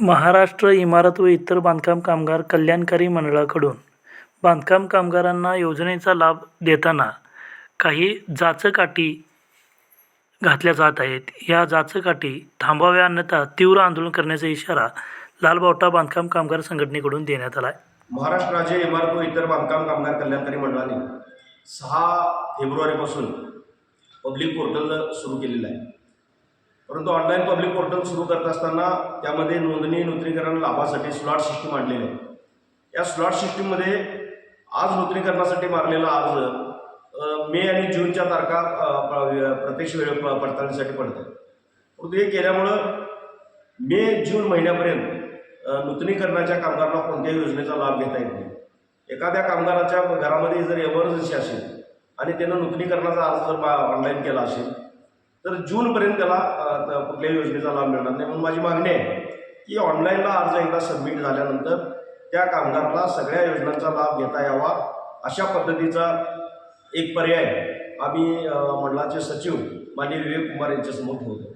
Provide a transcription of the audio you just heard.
महाराष्ट्र इमारत व इतर बांधकाम कामगार कल्याणकारी मंडळाकडून बांधकाम कामगारांना योजनेचा लाभ देताना काही जाचकाठी घातल्या जात आहेत. या जाचकाठी थांबाव्या अन्यथा तीव्र आंदोलन करण्याचा इशारा लालबावटा बांधकाम कामगार संघटनेकडून देण्यात आला आहे महाराष्ट्र राज्य इमारत व इतर बांधकाम कामगार कल्याणकारी मंडळाने सहा फेब्रुवारीपासून पब्लिक पोर्टल सुरू केलेलं आहे. परंतु ऑनलाईन पब्लिक पोर्टल सुरू करत असताना त्यामध्ये नोंदणी नूतनीकरण लाभासाठी स्लॉट सिस्टीम आणलेली आहे या स्लॉट सिस्टीममध्ये आज नूतनीकरणासाठी मारलेला अर्ज मे आणि जूनच्या तारखा प- प्रत्यक्ष वेळ पडताळणीसाठी पडत आहे परंतु हे केल्यामुळं मे जून महिन्यापर्यंत नूतनीकरणाच्या कामगारांना कोणत्याही योजनेचा लाभ घेता येत नाही. एखाद्या कामगाराच्या घरामध्ये जर एमर्जन्सी असेल आणि त्यानं नूतनीकरणाचा अर्ज जर ऑनलाईन केला असेल तर जूनपर्यंत त्याला कुठल्याही योजनेचा लाभ मिळणार नाही. म्हणून माझी मागणी आहे की ऑनलाईनला अर्ज एकदा सबमिट झाल्यानंतर त्या कामगाराला सगळ्या योजनांचा लाभ घेता यावा. अशा पद्धतीचा एक पर्याय आम्ही मंडळाचे सचिव माननीय विवेक कुमार यांच्यासमोर ठेवतो.